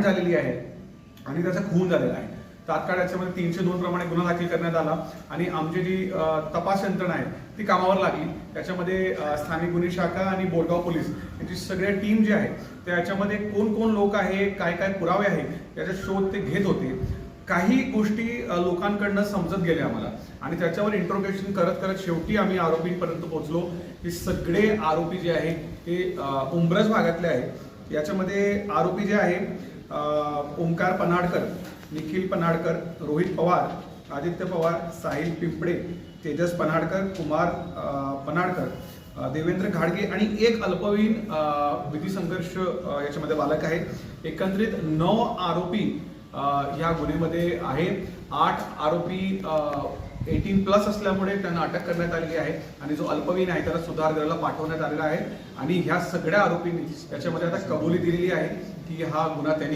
मारहाण झालेली आहे. आणि त्याचा खून झालेला आहे. तात्काळ याच्यामध्ये तीनशे दोन प्रमाणे गुन्हा दाखल करण्यात आला. आणि आमची जी तपास यंत्रणा आहे ती कामावर लागली. त्याच्यामध्ये स्थानिक गुन्हे शाखा आणि बोरगाव पोलीस यांची सगळ्या टीम जी आहे त्याच्यामध्ये कोण कोण लोक आहे काय काय पुरावे आहे याचा शोध ते घेत होते. काही गोष्टी लोकांकडनं समजत गेल्या आम्हाला. आणि त्याच्यावर इंट्रोगेशन करत करत शेवटी आम्ही आरोपींपर्यंत पोहोचलो. की सगळे आरोपी जे आहे ते उंब्रज भागातले आहे याच्यामध्ये आरोपी जे आहे ओंकार पनाडकर निखिल पनाडकर रोहित पवार आदित्य पवार साहिल पिंपडे तेजस पनाडकर कुमार पनाडकर देवेंद्र घाडगे आणि एक अल्पवयीन विधी संघर्ष याच्यामध्ये बालक आहे एकंदरीत नऊ आरोपी ह्या गुन्ह्यामध्ये आहेत. आठ आरोपी एटीन प्लस असल्यामुळे त्यांना अटक करण्यात आलेली आहे आणि जो अल्पवयीन आहे त्याला सुधारगृहाला पाठवण्यात आलेला आहे. आणि ह्या सगळ्या आरोपींनी त्याच्यामध्ये आता कबुली दिलेली आहे की हा गुन्हा त्यांनी